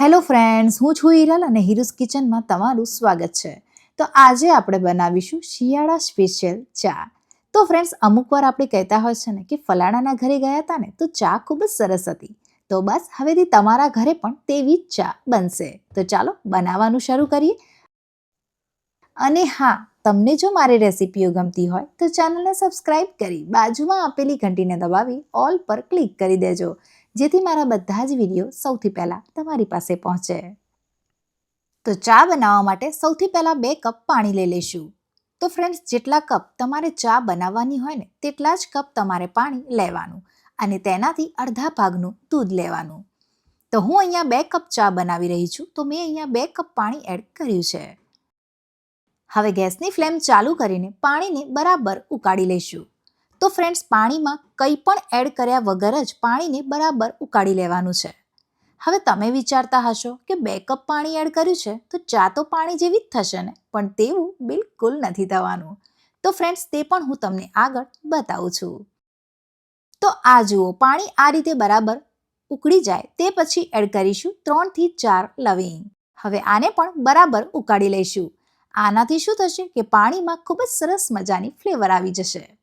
Hello friends, હું છું હિરલ અને હિરુસ કિચનમાં તમારું સ્વાગત છે. તો આજે આપણે બનાવીશું શિયાળા સ્પેશિયલ ચા. તો ફ્રેન્ડ્સ, અમુક વાર આપણે કહેતા હોય છે ને કે ફલાણાના ઘરે ગયા હતા ને તો ચા ખૂબ જ સરસ હતી. તો બસ, હવેથી તમારા ઘરે પણ તેવી જ ચા બનશે. તો ચાલો, બનાવવાનું શરૂ કરીએ. અને હા, તમને જો મારી રેસિપીઓ ગમતી હોય, તો ચેનલને સબસ્ક્રાઇબ કરી બાજુમાં આપેલી ઘંટીને દબાવી ઓલ પર ક્લિક કરી દેજો. જેથી મારા બધા જ વીડિયો સૌથી પહેલાં તમારી પાસે પહોંચે. તો ચા બનાવવા માટે સૌથી પહેલાં બે કપ પાણી લઈ લઈશું. તો ફ્રેન્ડ્સ જેટલા કપ તમારે ચા બનાવવાની હોય ને, તેટલા જ કપ તમારે પાણી લેવાનું અને તેનાથી અડધા ભાગનું દૂધ લેવાનું. તો હું અહીંયા બે કપ ચા બનાવી રહી છું, તો મેં અહીંયા બે કપ પાણી એડ કર્યું છે. હવે ગેસની ફ્લેમ ચાલુ કરીને પાણીને બરાબર ઉકાળી લઈશું. તો ફ્રેન્ડ્સ પાણીમાં કંઈ પણ એડ કર્યા વગર જ પાણીને બરાબર ઉકાળી લેવાનું છે. હવે તમે વિચારતા હશો કે બે કપ પાણી એડ કર્યું છે, તો ચા તો પાણી જેવી જ થશે ને? પણ તેવું બિલકુલ નથી થવાનું. તો ફ્રેન્ડ્સ તે પણ હું તમને આગળ બતાવું છું. તો આ જુઓ, પાણી આ રીતે બરાબર ઉકળી જાય, તે પછી એડ કરીશું ત્રણથી ચાર લવિંગ. હવે આને પણ બરાબર ઉકાળી લઈશું. આનાથી શું થશે કે પાણીમાં ખૂબ જ સરસ મજાની ફ્લેવર આવી જશે.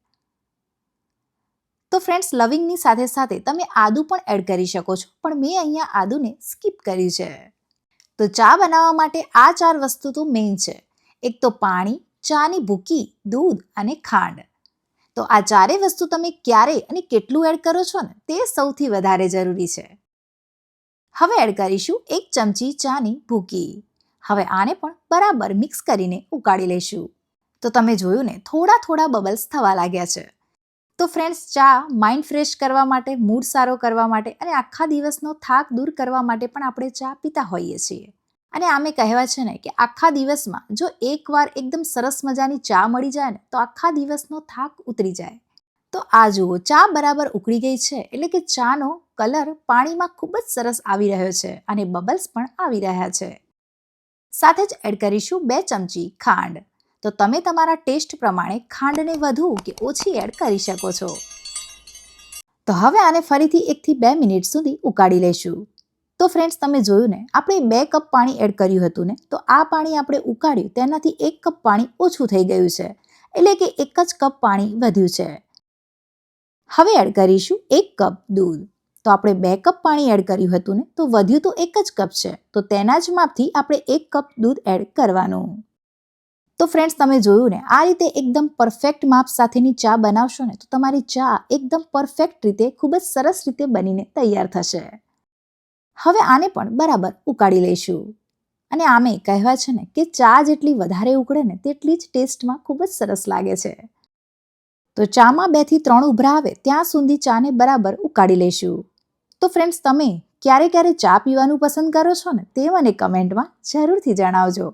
તો ફ્રેન્ડ્સ લવિંગની સાથે સાથે તમે આદુ પણ એડ કરી શકો છો. પણ મેં અહીંયા આદુને સ્કીપ કર્યું છે. તો ચા બનાવવા માટે આ ચાર વસ્તુ તો મેઇન છે. એક તો પાણી, ચાની ભૂકી, દૂધ અને ખાંડ. તો આ ચારેય વસ્તુ તમે ક્યારે અને કેટલું એડ કરો છો ને તે સૌથી વધારે જરૂરી છે. હવે એડ કરીશું એક ચમચી ચાની ભૂકી. હવે આને પણ બરાબર મિક્સ કરીને ઉકાળી લઈશું. તો તમે જોયું ને, થોડા થોડા બબલ્સ થવા લાગ્યા છે. તો ફ્રેન્ડ્સ ચા માઇન્ડ ફ્રેશ કરવા માટે મૂડ સારો કરવા માટે અને આખા દિવસનો થાક દૂર કરવા માટે પણ આપણે ચા પીતા હોઈએ છીએ. અને આમે કહેવાય છે ને કે આખા દિવસમાં જો એકવાર એકદમ સરસ મજાની ચા મળી જાય ને, તો આખા દિવસનો થાક ઉતરી જાય. તો આ જુઓ, ચા બરાબર ઉકળી ગઈ છે, એટલે કે ચાનો કલર પાણીમાં ખૂબ જ સરસ આવી રહ્યો છે અને બબલ્સ પણ આવી રહ્યા છે. સાથે જ એડ કરીશું બે ચમચી ખાંડ. તો તમે તમારા ટેસ્ટ પ્રમાણે ખાંડને વધુ કે ઓછી એડ કરી શકો છો. તો હવે આને ફરીથી એકથી બે મિનિટ સુધી ઉકાળી લઈશું. તો ફ્રેન્ડ્સ તમે જોયું ને, આપણે બે કપ પાણી એડ કર્યું હતું ને, તો આ પાણી આપણે ઉકાળ્યું, તેનાથી એક કપ પાણી ઓછું થઈ ગયું છે. એટલે કે એક જ કપ પાણી વધ્યું છે. હવે એડ કરીશું એક કપ દૂધ. તો આપણે બે કપ પાણી એડ કર્યું હતું ને, તો વધ્યું તો એક જ કપ છે. તો તેના જ માપથી આપણે એક કપ દૂધ એડ કરવાનું. તો ફ્રેન્ડ્સ તમે જોયું ને, આ રીતે એકદમ પરફેક્ટ માપ સાથેની ચા બનાવશો ને, તો તમારી ચા એકદમ પરફેક્ટ રીતે, ખૂબ જ સરસ રીતે બનીને તૈયાર થશે. હવે આને પણ બરાબર ઉકાળી લઈશું. અને આમે કહેવાય છે ને કે ચા જેટલી વધારે ઉકળે ને, તેટલી જ ટેસ્ટમાં ખૂબ જ સરસ લાગે છે. તો ચામાં બેથી ત્રણ ઉભરા આવે, ત્યાં સુધી ચાને બરાબર ઉકાળી લઈશું. તો ફ્રેન્ડ્સ તમે ક્યારે ક્યારે ચા પીવાનું પસંદ કરો છો ને, તે મને કમેન્ટમાં જરૂરથી જણાવજો.